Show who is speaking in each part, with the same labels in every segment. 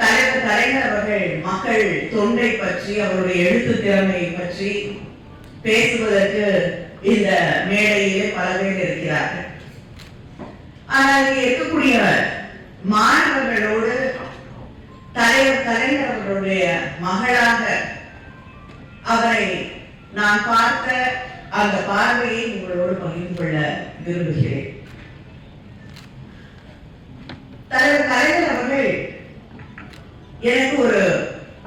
Speaker 1: தலைவர் கலைஞர் அவர்கள் மக்கள் தொண்டை பற்றி அவருடைய எழுத்து திறமையை பற்றி பேசுவதற்கு இந்த மேடையிலே பல பேர் இருக்கிறார்கள். ஆனால் இருக்கக்கூடிய மாணவர்களோடு தலைவர் கலைஞர் அவர்களுடைய மகளாக அவரை நான் பார்த்த அந்த பார்வையை உங்களோடு பகிர்ந்து கொள்ள விரும்புகிறேன். தலைவர் கலைஞர் அவர்கள் எனக்கு ஒரு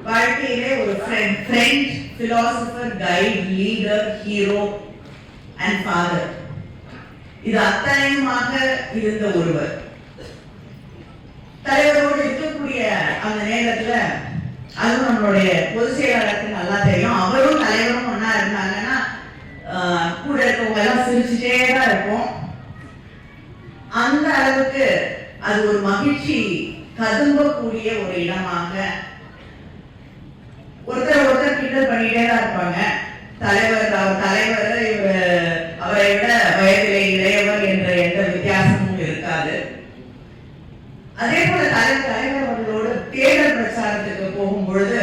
Speaker 1: வாழ்க்கையிலே ஒரு friend friend philosopher guide leader hero and father இது அத்தனையுமாக இருந்த ஒருவர். தலைவரோடு இருக்கக்கூடிய அந்த நேரத்துல அதுவும் நம்மளுடைய பொதுச் செயலாளருக்கு நல்லா தெரியும். அவரும் தலைவரும் ஒண்ணா இருந்தாங்கன்னா ஆஹ், கூட இருக்கவங்க எல்லாம் சிரிச்சுட்டே தான் இருப்போம். அந்த அளவுக்கு அது ஒரு மகிழ்ச்சி கதும்பக்கூடிய ஒரு இடமாக. ஒருத்தர் ஒருத்தர் கிண்டல் பண்ணிட்டே தான் இருப்பாங்க. தலைவர் அவர் தலைவர் அவரை விட வயதிலே இளையவர் என்ற எந்த வித்தியாசமும் இருக்காது. அதே போல தலைவர் தலைவர் அவர்களோடு தேர்தல் பிரச்சாரத்துக்கு போகும் பொழுது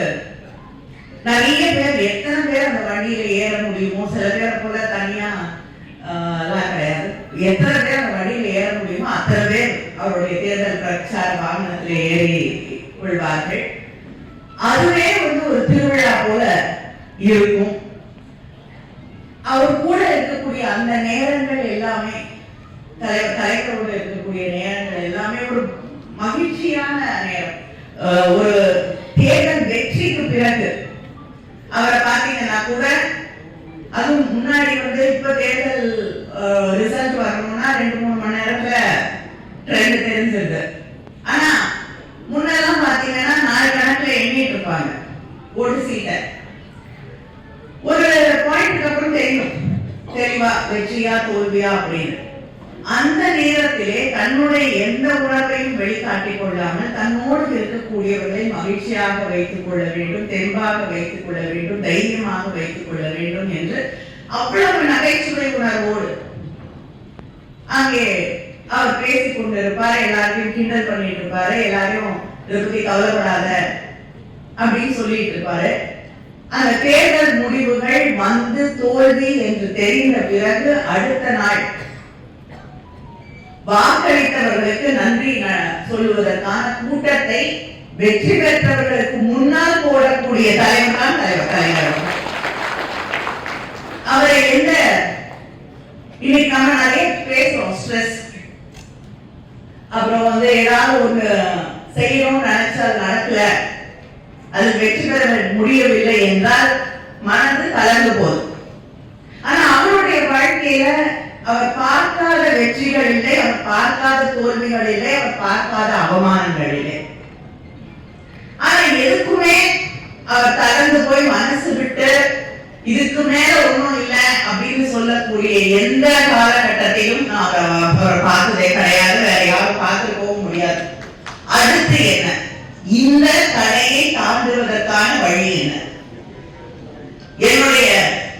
Speaker 1: நிறைய பேர் எத்தனை பேர் அந்த வண்டியில ஏற முடியுமோ சில பேர் போல தனியா எல்லாம் கிடையாது. எத்தனை சார் பிரச்சார வாகனத்தில் ஏறி கொள்வார்கள் அதுவே வந்து ஒரு திருவிழா போல இருக்கும். அவர் கூட இருக்கக்கூடிய அந்த நேரங்கள் எல்லாமே தலை தலைவரோடு இருக்கக்கூடிய நேரங்கள் எல்லாமே ஒரு மகிழ்ச்சியான நேரம். ஒரு தேர்தல் வெற்றிக்கு பிறகு அவரை பார்த்தீங்கன்னா கூட அதுவும் முன்னாடி வந்து இப்ப தேர்தல் ரிசல்ட் வரணும்னா ரெண்டு மூணு மணி நேரத்துல ட்ரெண்ட் தெரிஞ்சிருக்கு ஆனா முன்னெல்லாம் பாத்தீங்கன்னா நாலு கணக்குல எண்ணிட்டு இருப்பாங்க. ஒரு சீட்டை ஒரு பாயிண்ட்க்கு அப்புறம் தெரியும். தெளிவா வெற்றியா தோல்வியா அப்படின்னு. அந்த நேரத்திலே தன்னுடைய எந்த உணர்வையும் வெளிக்காட்டிக் கொள்ளாமல் தன்னோடு இருக்கக்கூடியவர்களை மகிழ்ச்சியாக வைத்துக் கொள்ள வேண்டும் தெம்பாக வைத்துக் கொள்ள வேண்டும் தைரியமாக வைத்துக் கொள்ள வேண்டும் என்று அவ்வளவு நகைச்சுவை உணர்வோடு அங்கே அவர் கொண்டு இருப்பாரு எல்லாரையும் கிண்டல் பண்ணிட்டு இருப்பாரு எல்லாரையும் இதை பத்தி கவலைப்படாத அப்படின்னு சொல்லிட்டு இருப்பாரு. அந்த தேர்தல் முடிவுகள் வந்து தோல்வி என்று தெரிந்த பிறகு அடுத்த நாள் வாக்களித்தவர்களுக்கு நன்றி ந- சொல்லுவதற்கான கூட்டத்தை வெற்றி பெற்றவர்களுக்கு முன்னால் போடக்கூடிய தலைவர் தான் தலைவர் தலைவர். அவரை எந்த இன்னைக்கு நம்ம நிறைய பேசுறோம் ஸ்ட்ரெஸ் அப்புறம் வந்து ஏதாவது ஒண்ணு செய்யணும்னு நினைச்சா அது நடக்கல. அது வெற்றி பெற முடியவில்லை என்றால் மனது கலந்து போகுது. ஆனா அவருடைய வாழ்க்கையில அவர் பார்க்காத வெற்றிகள் இல்லை அவர் பார்க்காத தோல்விகள் இல்லை அவர் பார்க்காத அவமானங்கள் இல்லை. ஆனா எதுக்குமே அவர் தளர்ந்து போய் மனசு விட்டு இதுக்கு மேல ஒண்ணும் இல்லை அப்படின்னு சொல்லக்கூடிய எந்த காலகட்டத்தையும் நான் அவர் பார்த்ததே கிடையாது வேற யாரும் பார்த்துருக்கவும் முடியாது அடுத்து என்ன இந்த தடையை தாண்டுவதற்கான வழி என்ன? என்னுடைய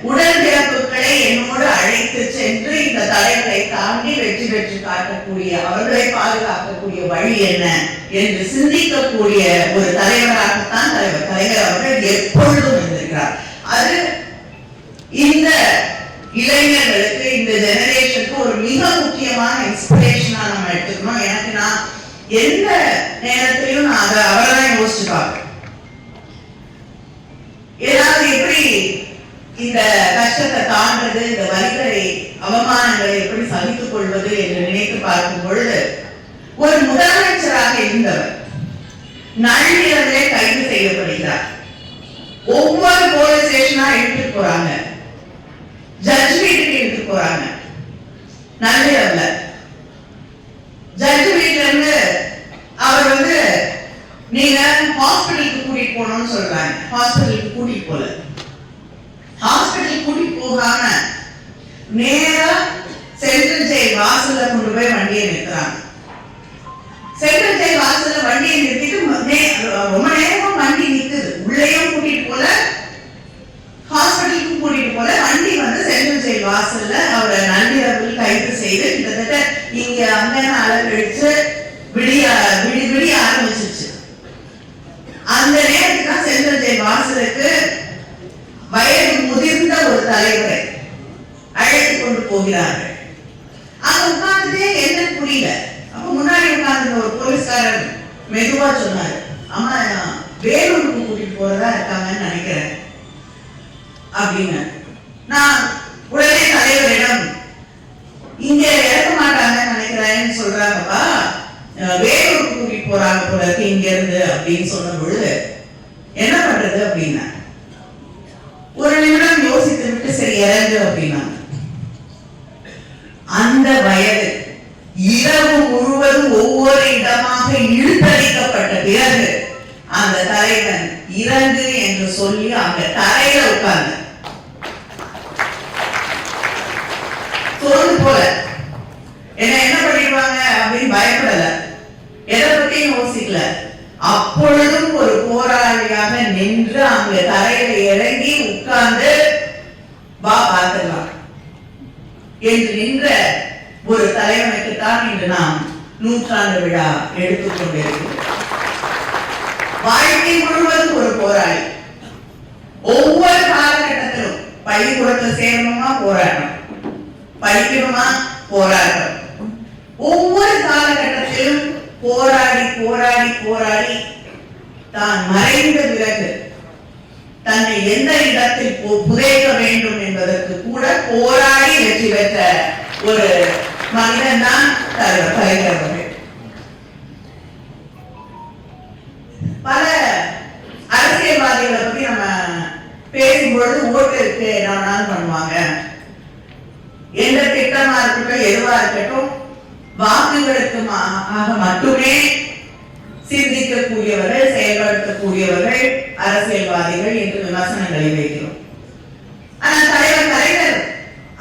Speaker 1: உடல் பிறப்புகளை என்னோடு அழைத்து சென்று இந்த தலைவரை தாண்டி வெற்றி பெற்று காட்டக்கூடிய அவர்களை பாதுகாக்கக்கூடிய வழி என்ன என்று சிந்திக்கக்கூடிய ஒரு தலைவராகத்தான் தலைவர் தலைவர் அவர்கள் எப்பொழுதும் இருந்திருக்கிறார். அது இந்த இளைஞர்களுக்கு இந்த ஜெனரேஷனுக்கு ஒரு மிக முக்கியமான இன்ஸ்பிரேஷனா நம்ம எடுத்துக்கணும். எனக்கு நான் எந்த நேரத்திலையும் நான் அதை அவரை தான் யோசிச்சு பார்ப்பேன். ஏதாவது எப்படி இந்த கஷ்டத்தை தாண்டது இந்த வரிகளை அவமானங்களை எப்படி சகித்துக் கொள்வது என்று நினைத்து பார்க்கும் பொழுது ஒரு முதலமைச்சராக இருந்தவர் நள்ளிரவிலே கைது செய்யப்படுகிறார். ஒவ்வொரு போலீஸ் ஸ்டேஷனா எடுத்துட்டு போறாங்க. ஜட்ஜ் வீட்டுக்கு எடுத்துட்டு போறாங்க. நள்ளிரவில் ஜட்ஜ் வீட்ல இருந்து அவர் வந்து நீங்க ஹாஸ்பிட்டலுக்கு கூட்டிட்டு போகணும்னு சொல்றாங்க. ஹாஸ்பிட்டலுக்கு கூட்டிட்டு போல. ஹாஸ்பிட்டலுக்கு கூட்டிட்டு போகாம நேரா சென்ட்ரல் ஜெயில் வாசல்ல கொண்டு போய் வண்டியை நிறுத்துறாங்க. சென்ட்ரல் ஜெயில் வாசல்ல வண்டியை நிறுத்திட்டு ரொம்ப நேரம் வண்டி நிக்குது உள்ளேயும் கூட்டிட்டு போல ஹாஸ்பிட்டலுக்கு கூட்டிட்டு போல வண்டி வந்து சென்ட்ரல் ஜெயில் வாசல்ல அவரை நள்ளிரவில் கைது செய்து கிட்டத்தட்ட இங்க அங்கன அலங்கழிச்சு விடிய விடி விடிய ஆரம்பிச்சிருச்சு போகிறார்கள் அங்க உட்கார்ந்துட்டே என்னன்னு புரியல அப்ப முன்னாடி உட்கார்ந்து ஒரு போலீஸ்காரர் மெதுவா சொன்னாரு அம்மா வேலூருக்கு கூட்டிட்டு போறதா இருக்காங்கன்னு நினைக்கிறேன் அப்படின்னு நான் உடனே தலைவரிடம் இங்க இறக்க மாட்டாங்கன்னு நினைக்கிறேன்னு சொல்றாங்கப்பா அஹ் வேலூருக்கு கூட்டிட்டு போறாங்க போல இருக்கு இங்க இருந்து அப்படின்னு சொன்ன பொழுது என்ன பண்றது அப்படின்னா ஒரு நிமிடம் யோசித்து விட்டு சரி இறங்கு அப்படின்னாங்க அந்த வயது இரவு முழுவதும் ஒவ்வொரு இடமாக இழுத்தடிக்கப்பட்ட பிறகு அந்த தலைவன் இறங்கு என்று சொல்லி அந்த தரையில உட்கார்ந்து தோண்டு போல என்ன என்ன பண்ணிடுவாங்க அப்படின்னு பயப்படல எதை பத்தியும் யோசிக்கல அப்பொழுதும் ஒரு போராளியாக நின்று அங்க தரையில இறங்கி உட்கார்ந்து வா என்று நின்ற ஒரு தலைவனுக்கு இன்று நாம் நூற்றாண்டு விழா எடுத்துக்கொண்டிருக்கிறோம் வாழ்க்கை முழுவதும் ஒரு போராளி. ஒவ்வொரு காலகட்டத்திலும் பள்ளிக்கூடத்தில் சேரணுமா போராட்டம் படிக்கணுமா போராட்டம் ஒவ்வொரு காலகட்டத்திலும் போராடி போராடி போராடி தான் மறைந்த பிறகு தன்னை எந்த இடத்தில் புதைக்க வேண்டும் என்பதற்கு கூட போராடி வெற்றி பெற்ற ஒரு மனிதன் தான் தலைவர் பல அரசியல்வாதிகளை பத்தி நம்ம பேசும்பொழுது ஓட்டு இருக்கு என்ன பண்ணுவாங்க. எந்த திட்டமா இருக்கட்டும் எதுவா இருக்கட்டும் வாக்குகளுக்கு மா- மட்டுமே சிந்திக்கக்கூடியவர்கள் செயல்படுத்தக்கூடியவர்கள் அரசியல்வாதிகள் என்று விமர்சனங்களை வைக்கிறோம். ஆனால் தலைவர் கலைஞர்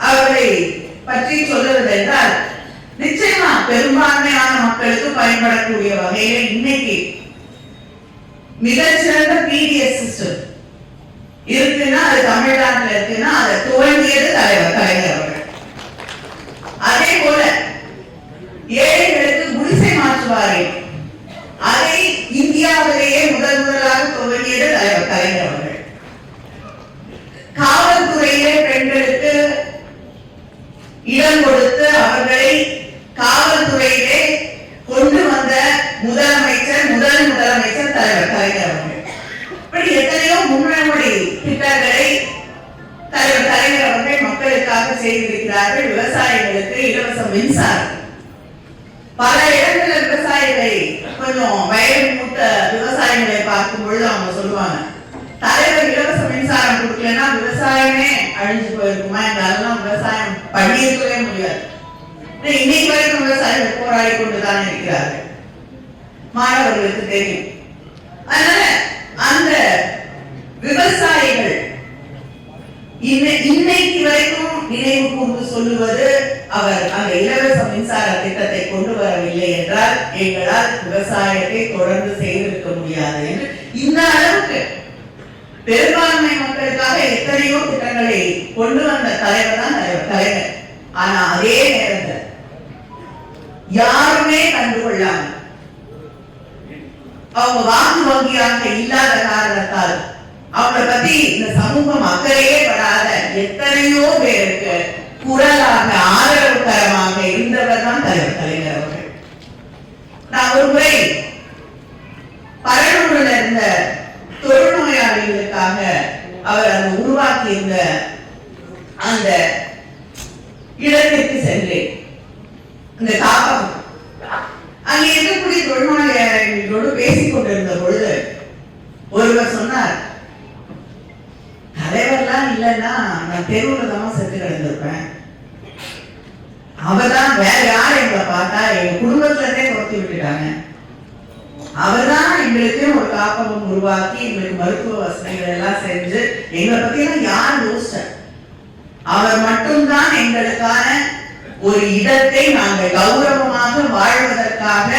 Speaker 1: அவர்களை பற்றி சொல்லுவது என்றால் நிச்சயமா பெரும்பான்மையான மக்களுக்கு பயன்படக்கூடிய வகையில இன்னைக்கு மிகச்சிறந்த பிடிஎஸ் சிஸ்டம் இருக்குன்னா அது தமிழ்நாட்டில் இருக்குன்னா அதை தோல்வியது தலைவர் கலைஞர் அவர்கள். அதே போல ஏழைகளுக்கு குடிசை மாற்று வாரியம் அதை இந்தியாவிலேயே முதல் முதலாக துவங்கியது தலைவர் கலைஞர் அவர்கள். காவல்துறையிலே பெண்களுக்கு இடம் கொடுத்து அவர்களை காவல்துறையிலே கொண்டு வந்த முதலமைச்சர் முதல் முதலமைச்சர் தலைவர் கலைஞர் அவர்கள். இப்படி எத்தனையோ முன்னோடி திட்டங்களை தலைவர் கலைஞர் அவர்கள் மக்களுக்காக செய்திருக்கிறார்கள். விவசாயிகளுக்கு இலவச மின்சாரம். பல இடத்துல கொஞ்சம் வயது மூத்த விவசாயிகளை பார்க்கும் பொழுது அவங்க சொல்லுவாங்க தலைவர் இலவச மின்சாரம் கொடுக்கலன்னா விவசாயமே அழிஞ்சு போயிருக்குமா? என்னாலாம் விவசாயம் பண்ணியிருக்கவே முடியாது. இன்னைக்கு வரைக்கும் விவசாயிகள் போராடி கொண்டுதான் இருக்கிறார்கள். மாணவர்களுக்கு தெரியும். அதனால அந்த விவசாயிகள் இன்னைக்கு வரைக்கும் நினைவு கூர்ந்து சொல்லுவது அவர் அந்த இலவச மின்சார திட்டத்தை கொண்டு வரவில்லை என்றால் எங்களால் விவசாயத்தை தொடர்ந்து செய்திருக்க முடியாது என்று இந்த அளவுக்கு பெரும்பான்மை மக்களுக்காக எத்தனையோ திட்டங்களை கொண்டு வந்த தலைவர் தான் தலைவர் ஆனா அதே நேரத்தில் யாருமே கண்டுகொள்ளாம அவங்க வாக்கு வங்கியாக இல்லாத காரணத்தால் அவங்களை பத்தி இந்த சமூகம் அக்கறையே எத்தனையோ பேருக்கு குரலாக ஆதரவுகரமாக இருந்தவர் தான் தலைவர் கலைஞர் அவர்கள் நான் ஒரு முறை பரலூரில் இருந்த தொழுநோயாளிகளுக்காக அவர் அந்த உருவாக்கி இருந்த அந்த இடத்திற்கு சென்றேன் அந்த காப்பகம் அங்கே இருக்கக்கூடிய தொழில்நோயாளிகளோடு பேசிக் கொண்டிருந்த பொழுது ஒருவர் சொன்னார் தலைவர்லாம் இல்லைன்னா நான் தெருவுல தான் செத்து கிடந்திருப்பேன் அவர்தான் வேற யார் எங்களை பார்த்தா எங்க குடும்பத்துல இருந்தே துரத்தி விட்டுட்டாங்க அவர்தான் ஒரு காப்பகம் உருவாக்கி எங்களுக்கு மருத்துவ வசதிகள் எல்லாம் செஞ்சு எங்களை பத்தி எல்லாம் யார் யோசிச்சார் அவர் மட்டும்தான் எங்களுக்கான ஒரு இடத்தை நாங்கள் கௌரவமாக வாழ்வதற்காக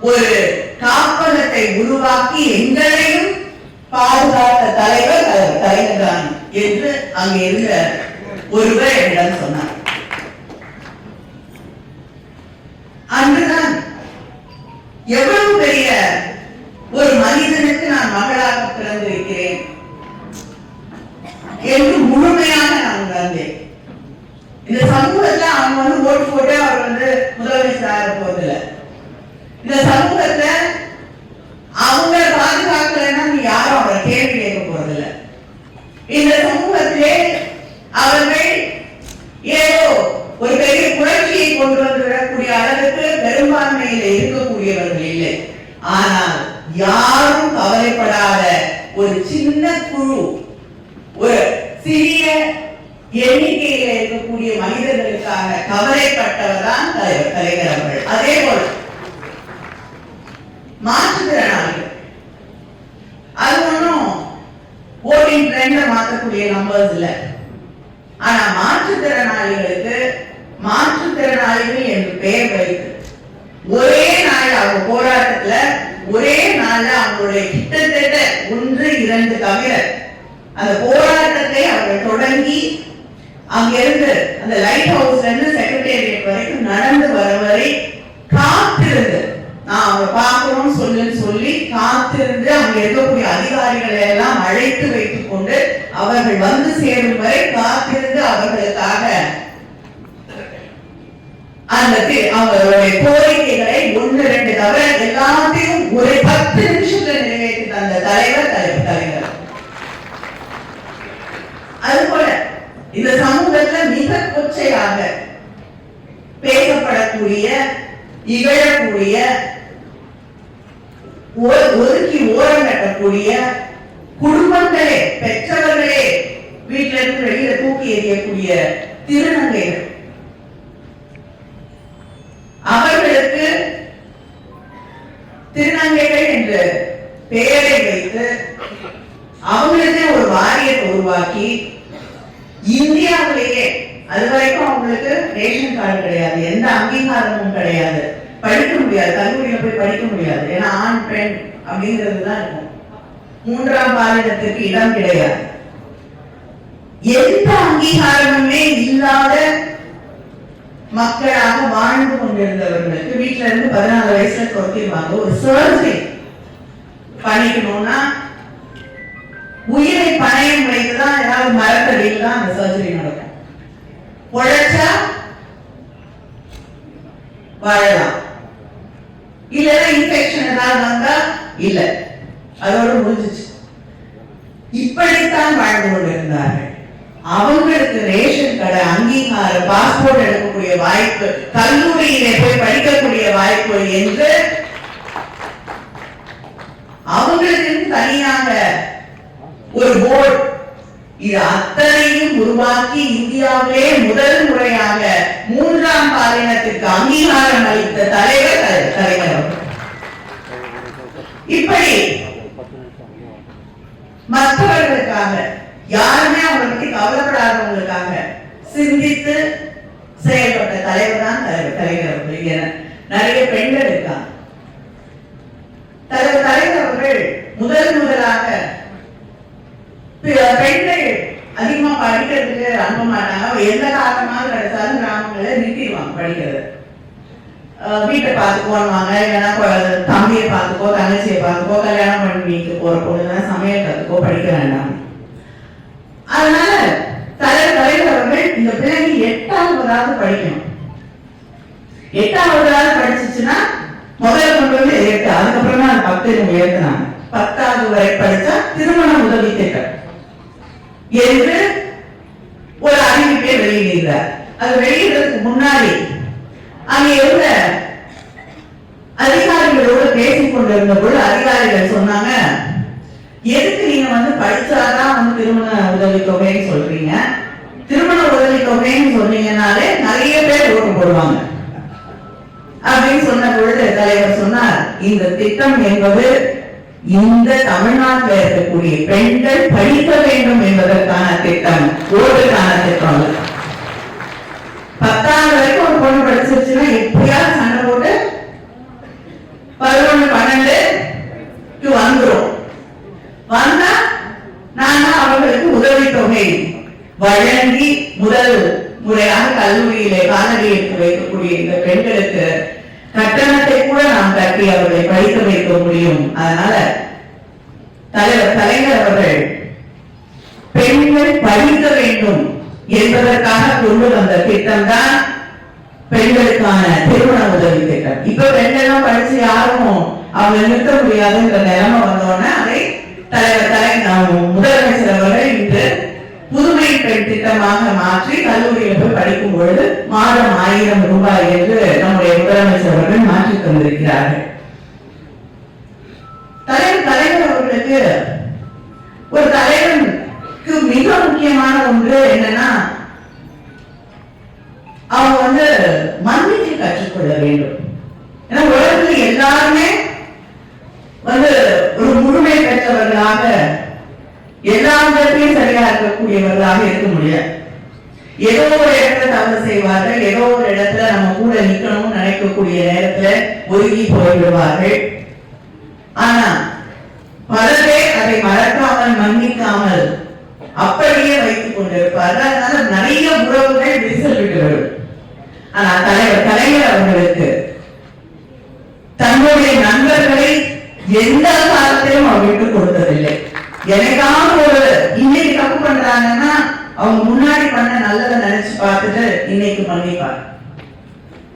Speaker 1: ஒரு காப்பகத்தை உருவாக்கி எங்களையும் பாதுகாத்த தலைவர் தலைவர் தலைவர் தான் என்று அங்கே இருந்த ஒருவர் என்னிடம் சொன்னார். அன்றுதான் எவ்வளவு பெரிய ஒரு மனிதனுக்கு நான் மகளாக பிறந்திருக்கிறேன் என்று முழுமையாக நான் உணர்ந்தேன். இந்த சமூகத்துல அவங்க வந்து ஓட்டு போட்டு அவர் வந்து முதலமைச்சர் ஆக போறதில்ல. இந்த சமூகத்துல அவங்க பாதுகாக்கலைன்னா நீ யாரும் அவரை கேள்வி கேட்க போறதில்ல. இந்த சமூகத்திலே அவர்கள் ஏதோ ஒரு பெரிய புரட்சியை கொண்டு வந்துவிடக்கூடிய அளவுக்கு பெரும்பான்மையில இருக்கக்கூடியவர்கள் இல்லை ஆனால் யாரும் கவலைப்படாத ஒரு சின்ன குழு. ஒரு சிறிய எண்ணிக்கையில இருக்கக்கூடிய மனிதர்களுக்காக கவலைப்பட்டவர் தான் தலைவர் தலைவர் அவர்கள். அதே போல மாற்றுத்திறனாளிகள். அது ஒன்றும் ஓட்டிங் ட்ரெண்ட மாற்றக்கூடிய நம்பர்ஸ் இல்ல. ஆனா மாற்றுத்திறனாளிகளுக்கு மாற்றுத்திறனாளிகள் என்று பெயர் வைத்து ஒரே நாள் அவங்க போராட்டத்துல ஒரே நாள்ல அவங்களுடைய கிட்டத்தட்ட இரண்டு தவிர அந்த போராட்டத்தை அவர்கள் தொடங்கி அங்கிருந்து அந்த லைட் ஹவுஸ்ல இருந்து செக்ரட்டேரியட் வரைக்கும் நடந்து வர வரை காத்திருந்து நான் அவங்க பார்க்கணும்னு சொல்லுன்னு சொல்லி காத்திருந்து அங்க இருக்கக்கூடிய அதிகாரிகளை எல்லாம் அழைத்து வைத்துக் கொண்டு அவர்கள் வந்து சேரும் வரை காத்திருந்து அவர்களுக்காக அந்த தி- கோரிக்கைகளை ஒன்று ரெண்டு தவிர எல்லாத்தையும் ஒரு பத்து நிமிஷம் நிறைவேற்றி தந்த தலைவர் தலைவர் தலைவர் அதுபோல இந்த சமூகத்துல மிக பேசப்படக்கூடிய இகழக்கூடிய ஒதுக்கி ஓரம் கட்டக்கூடிய குடும்பங்களே பெற்றவர்களே வீட்டில இருந்து வெளியில தூக்கி எறியக்கூடிய திருநங்கைகள். அவர்களுக்கு திருநங்கைகள் என்று பெயரை வைத்து அவங்களுக்கே ஒரு வாரியத்தை உருவாக்கி இந்தியாவிலேயே அது வரைக்கும் அவங்களுக்கு ரேஷன் கார்டு கிடையாது. எந்த அங்கீகாரமும் கிடையாது. படிக்க முடியாது. கல்லூரியில போய் படிக்க முடியாது. ஏன்னா ஆண் பெண் அப்படிங்கிறது தான் இருக்கும். மூன்றாம் பாலினத்துக்கு இடம் கிடையாது. எந்த அங்கீகாரமுமே இல்லாத மக்களாக வாழ்ந்து கொண்டிருந்தவர்களுக்கு வீட்டுல இருந்து பதினாலு வயசுல துரத்திடுவாங்க ஒரு சர்ஜரி பண்ணிக்கணும்னா உயிரை பணையம் வைத்துதான் ஏதாவது மரத்தடியில் தான் அந்த சர்ஜரி நடக்கும். உழைச்சா வாழலாம். இல்லைன்னா இன்ஃபெக்ஷன் ஏதாவது வந்தா இல்ல. அதோட முடிஞ்சிச்சு. இப்படித்தான் வாழ்ந்து கொண்டிருந்தார்கள். அவங்களுக்கு ரேஷன் கடை அங்கீகாரம் பாஸ்போர்ட் எடுக்கக்கூடிய வாய்ப்பு கல்லூரியிலே போய் படிக்கக்கூடிய வாய்ப்பு என்று அவங்களுக்கு தனியாக ஒரு போர்டு இது அத்தனையும் உருவாக்கி இந்தியாவிலே முதல் முறையாக மூன்றாம் பாலினத்திற்கு அங்கீகாரம் அளித்த தலைவர் தலைவர் இப்படி மற்றவர்களுக்காக யாருமே அவங்களை பத்தி கவலைப்படாதவங்களுக்காக சிந்தித்து செயல்பட்ட தலைவர் தான் தலைவர் தலைவர் அவர்கள். நிறைய பெண்கள் இருக்காங்க. தலைவர் தலைவர் அவர்கள் முதல் முதலாக பெண்ணை அதிகமா படிக்கிறதுக்கு அனுப்ப மாட்டாங்க எந்த காரணமாக கிடைச்சாலும் கிராமங்களை நிறுத்திடுவாங்க படிக்கிறது. அஹ் வீட்டை பார்த்துக்கோன்னுவாங்க இல்லைன்னா தம்பியை பார்த்துக்கோ தங்கச்சியை பார்த்துக்கோ கல்யாணம் பண்ணி வீட்டுக்கு போற பொண்ணு சமையல் கத்துக்கோ படிக்க வேண்டாம். அதனால தலைவர் தலைவர்கள் இந்த பிள்ளைங்க எட்டாவதாவது படிக்கணும். எட்டாவதாவது படிச்சுச்சுன்னா முதல்ல கொண்டு வந்து எட்டு அதுக்கப்புறம் தான் பத்து இவங்க பத்தாவது வரை படிச்சா திருமண உதவி திட்டம் என்று ஒரு அறிவிப்பை வெளியிடுகிறார். அது வெளியிடுறதுக்கு முன்னாடி அங்கே இருந்த அதிகாரிகளோடு பேசிக் கொண்டிருந்த பொழுது அதிகாரிகள் சொன்னாங்க எதுக்கு நீங்க வந்து படிச்சாதான் வந்து திருமண உதவி தொகைன்னு சொல்றீங்க? திருமண உதவி தொகைன்னு சொன்னீங்கன்னாலே நிறைய பேர் ஓட்டு போடுவாங்க. அப்படின்னு சொன்ன பொழுது தலைவர் சொன்னார் இந்த திட்டம் என்பது இந்த தமிழ்நாட்டில் இருக்கக்கூடிய பெண்கள் படிக்க வேண்டும் என்பதற்கான திட்டம் ஓட்டுக்கான திட்டம் பத்தாவது வரைக்கும் ஒரு பொண்ணு படிச்சிருச்சுன்னா எப்படியாவது சண்டை போட்டு பதினொன்று பன்னெண்டு வந்துடும் வந்தா நானா அவர்களுக்கு உதவி தொகை வழங்கி முதல் முறையாக கல்லூரியிலே காலடி எடுத்து வைக்கக்கூடிய இந்த பெண்களுக்கு கட்டணத்தை கூட நாம் கட்டி அவர்களை படிக்க வைக்க முடியும். அதனால தலைவர் தலைவர் அவர்கள் பெண்கள் படிக்க வேண்டும் என்பதற்காக கொண்டு வந்த திட்டம் தான் பெண்களுக்கான திருமண உதவி திட்டம். இப்ப பெண்களும் படிச்சு யாரும் அவங்க நிறுத்த முடியாதுன்ற நிலைமை வந்தோடனே அதை தலைவர் தலை முதலமைச்சர் அவர்கள் இன்று புதுமை பெண் திட்டமாக மாற்றி கல்லூரியில் போய் படிக்கும் பொழுது மாதம் ஆயிரம் ரூபாய் என்று நம்முடைய முதலமைச்சர் அவர்கள் மாற்றி தந்திருக்கிறார்கள். தலைவர் தலைவர் அவர்களுக்கு ஒரு தலைவனுக்கு மிக முக்கியமான ஒன்று என்னன்னா அவங்க வந்து மன்னிக்க கற்றுக்கொள்ள வேண்டும். ஏன்னா உலகத்தில் எல்லாருமே வந்து ஒரு முழுமை பெற்றவர்களாக எல்லா விதத்திலையும் சரியா இருக்கக்கூடியவர்களாக இருக்க முடியாது. ஏதோ ஒரு இடத்துல தவறு செய்வார்கள் ஏதோ ஒரு இடத்துல நம்ம கூட நிக்கணும்னு நினைக்கக்கூடிய நேரத்துல ஒதுங்கி போய்விடுவார்கள். ஆனா பல பேர் அதை மறக்காமல் மன்னிக்காமல் அப்படியே வைத்துக் கொண்டிருப்பார்கள். அதனால நிறைய உறவுகள் விரிசல் விட்டு வரும் ஆனா தலைவர் தலைவர் அவர்களுக்கு தன்னுடைய நண்பர்களை எந்த காலத்திலும் அவர் விட்டுக் எனக்காக ஒரு இன்னைக்கு தப்பு பண்றாங்கன்னா அவங்க முன்னாடி பண்ண நல்லதை நினைச்சு பார்த்துட்டு இன்னைக்கு மன்னிப்பார்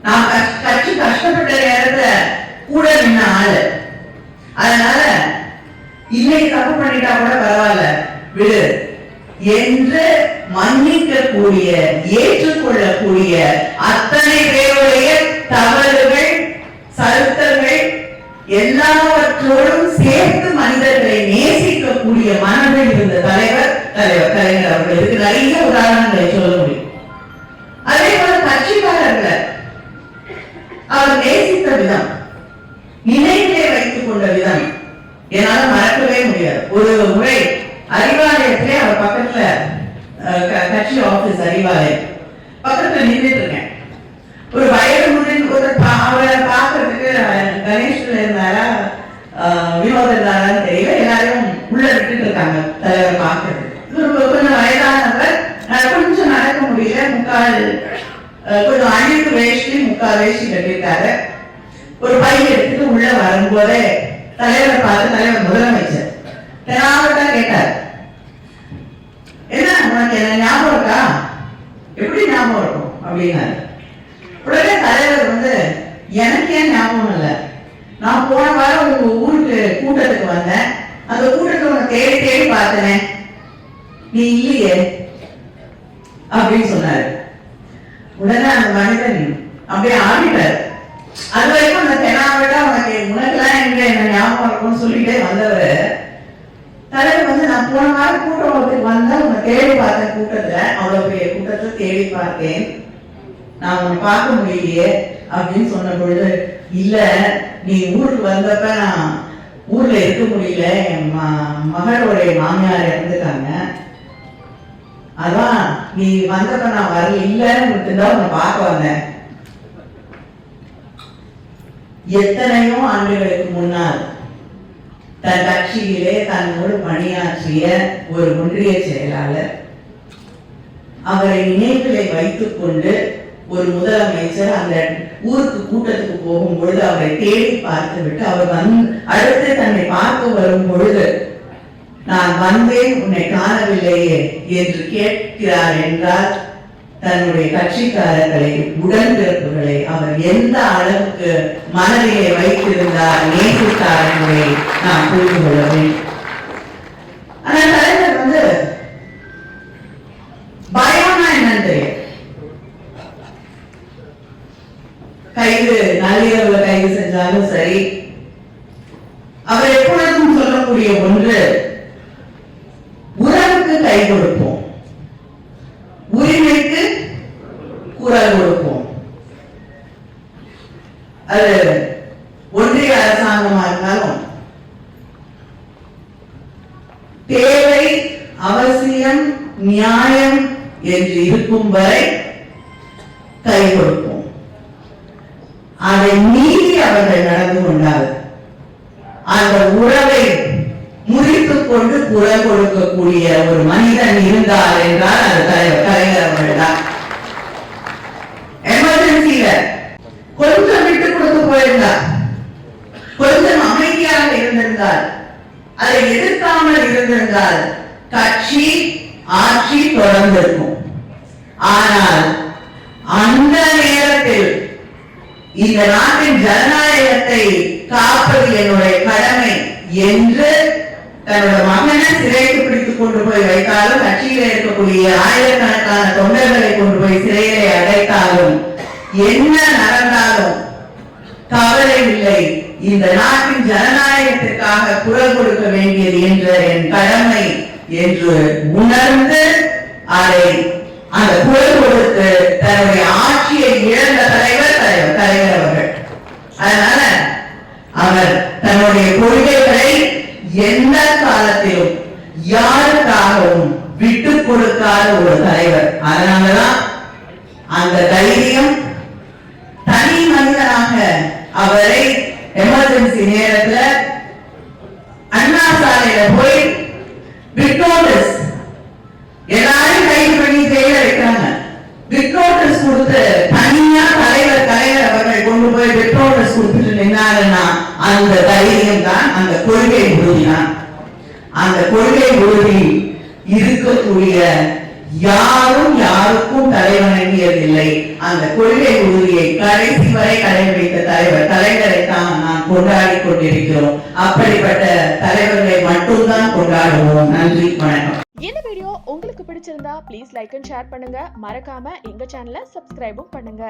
Speaker 1: நான் கஷ்ட கட்சி கஷ்டப்பட்ட நேரத்துல கூட நின்ன ஆளு. அதனால இன்னைக்கு தப்பு பண்ணிட்டா கூட பரவாயில்ல விடு. என்று மன்னிக்கக்கூடிய ஏற்றுக்கொள்ளக்கூடிய அத்தனை பேருடைய தவறுகள் சருத்தங்கள் எல்லாவற்றோடும் சேர்த்து மனிதர்களை கூடிய மனதை இருந்த தலைவர் தலைவர் கலைஞர் அவர்கள் இதுக்கு நிறைய உதாரணங்களை சொல்ல முடியும். அதே போல கட்சிக்காரர்களை அவர் நேசித்த விதம் நினைவிலே வைத்துக் கொண்ட விதம் என்னால மறக்கவே முடியாது. ஒரு முறை அறிவாலயத்திலே அவர் பக்கத்துல க- கட்சி ஆபீஸ் அறிவாலயம் பக்கத்துல நின்றுட்டு கொஞ்சம் அழுக்கு வேஷ்டி முக்கால் வேஷ்டி கட்டியிருக்காரு. ஒரு பை எடுத்துட்டு உள்ள வரும்போதே தலைவரை பார்த்து தலைவர் முதலமைச்சர். தெனாவட்டா கேட்டார். என்ன உனக்கு என்ன ஞாபகம் இருக்கா? எப்படி ஞாபகம் இருக்கும்? அப்படின்னாரு. உடனே தலைவர் வந்து எனக்கு ஏன் ஞாபகம் இல்லை? நான் போன வாரம் உங்க ஊருக்கு கூட்டத்துக்கு வந்தேன். அந்த கூட்டத்துல உன்னை தேடி தேடி பார்த்தேன். நீ இல்லையே. அப்படின்னு சொன்னாரு. உடனே அந்த மனிதன் அப்படியே ஆடிட்டார். அது வரைக்கும் அந்த தெனாவிட உனக்கு உனக்கெல்லாம் எங்க என்ன ஞாபகம் இருக்கும்னு சொல்லிட்டே வந்தவர். தலைவர் வந்து நான் போன வாரம் கூட்டத்துக்கு வந்தால் உன்னை தேடி பார்த்தேன் கூட்டத்துல. அவ்வளவு பெரிய கூட்டத்தை தேடி பார்த்தேன். நான் உன்னை பார்க்க முடியலையே. அப்படின்னு சொன்ன பொழுது இல்ல நீ ஊருக்கு வந்தப்ப நான் ஊர்ல இருக்க முடியல. என் மகளுடைய மாமியார் இறந்துட்டாங்க. அதான் நீ வந்தப்ப நான் வரல இல்லைன்னு மட்டும்தான் உன்னை பார்க்க வந்தேன். எத்தனையோ ஆண்டுகளுக்கு முன்னால் தன் கட்சியிலே தன்னோடு பணியாற்றிய ஒரு ஒன்றிய செயலாளர் அவரை நினைவிலை வைத்துக் கொண்டு ஒரு முதலமைச்சர் அந்த ஊருக்கு கூட்டத்துக்கு போகும் பொழுது அவரை தேடி பார்த்து விட்டு அவர் வந்து அடுத்து தன்னை பார்க்க வரும் பொழுது நான் வந்தேன் உன்னை காணவில்லையே என்று கேட்கிறார் என்றால் தன்னுடைய கட்சிக்காரர்களை உடன்பிறப்புகளை அவர் எந்த அளவுக்கு மனதிலே வைத்திருந்தார் நேசித்தார் என்பதை நாம் புரிந்து கொள்ள வேண்டும். ஆனால் தலைவர் வந்து பயம்னா என்னன்னு தெரியும் கைது நள்ளிரவுல கைது செஞ்சாலும் சரி அவர் எப்பொழுதும் சொல்லக்கூடிய ஒன்று உறவுக்கு கை கொடுப்போம் உரிமைக்கு குரல் கொடுப்போம் அது ஒன்றிய அரசாங்கமா இருந்தாலும் தேவை அவசியம் நியாயம் என்று இருக்கும் வரை கை கொடுப்போம். அதை மீறி அவர்கள் நடந்து கொண்டார்கள் அந்த உறவை முறித்துக் கொண்டு குரல் கொடுக்கக்கூடிய ஒரு மனிதன் இருந்தார் என்றால் அது தலைவர் கலைஞர் அவர்கள் தான் எமர்ஜென்சியில கொஞ்சம் போயிருந்தார் கொஞ்சம் அமைதியாக இருந்திருந்தார். அதை எதிர்க்காமல் இருந்திருந்தால் கட்சி ஆட்சி தொடர்ந்திருக்கும். ஆனால் அந்த நேரத்தில் இந்த நாட்டின் ஜனநாயகத்தை காப்பது என்னுடைய கடமை என்று தன்னோட மகனை சிறைக்கு பிடித்துக் கொண்டு போய் வைத்தாலும் கட்சியில இருக்கக்கூடிய ஆயிரக்கணக்கான தொண்டர்களை கொண்டு போய் சிறையிலே அடைத்தாலும் என்ன இந்த நாட்டின் ஜனநாயகத்திற்காக குரல் கொடுக்க வேண்டியது என்ற என் கடமை என்று உணர்ந்து அதை அந்த குரல் கொடுத்து தன்னுடைய ஆட்சியை இழந்த தலைவர் தலைவர் தலைவர் அவர்கள். அதனால அவர் தன்னுடைய கொள்கைகளை எந்த காலத்திலும் யாருக்காகவும் விட்டு கொடுக்காத ஒரு தலைவர். அதனாலதான் அந்த தைரியம் தனி மனிதனாக அவரை எமர்ஜென்சி நேரத்துல அண்ணா போய் பிட் எல்லாரும் கைது பண்ணி ஜெயில வைக்கிறாங்க. பிட் கொடுத்து தனியா தலைவர் தலைவர் அவர்கள் கொண்டு போய் பிட் கொடுத்துட்டு நின்னாருன்னா அந்த தைரியம் தான் அந்த கொள்கை உறுதி தான். அந்த கொள்கை உறுதி இருக்கக்கூடிய யாரும் யாருக்கும் தலைவணங்கியதில்லை அந்த கொள்கை உறுதியை கடைசி வரை கடைபிடித்த தலைவர் தலைவரை தான் நாம் கொண்டாடி கொண்டிருக்கிறோம். அப்படிப்பட்ட தலைவர்களை மட்டும்தான் கொண்டாடுவோம். நன்றி வணக்கம்.
Speaker 2: இந்த வீடியோ உங்களுக்கு பிடிச்சிருந்தா ப்ளீஸ் லைக் அண்ட் ஷேர் பண்ணுங்க. மறக்காம எங்க சேனலை சப்ஸ்கிரைபும் பண்ணுங்க.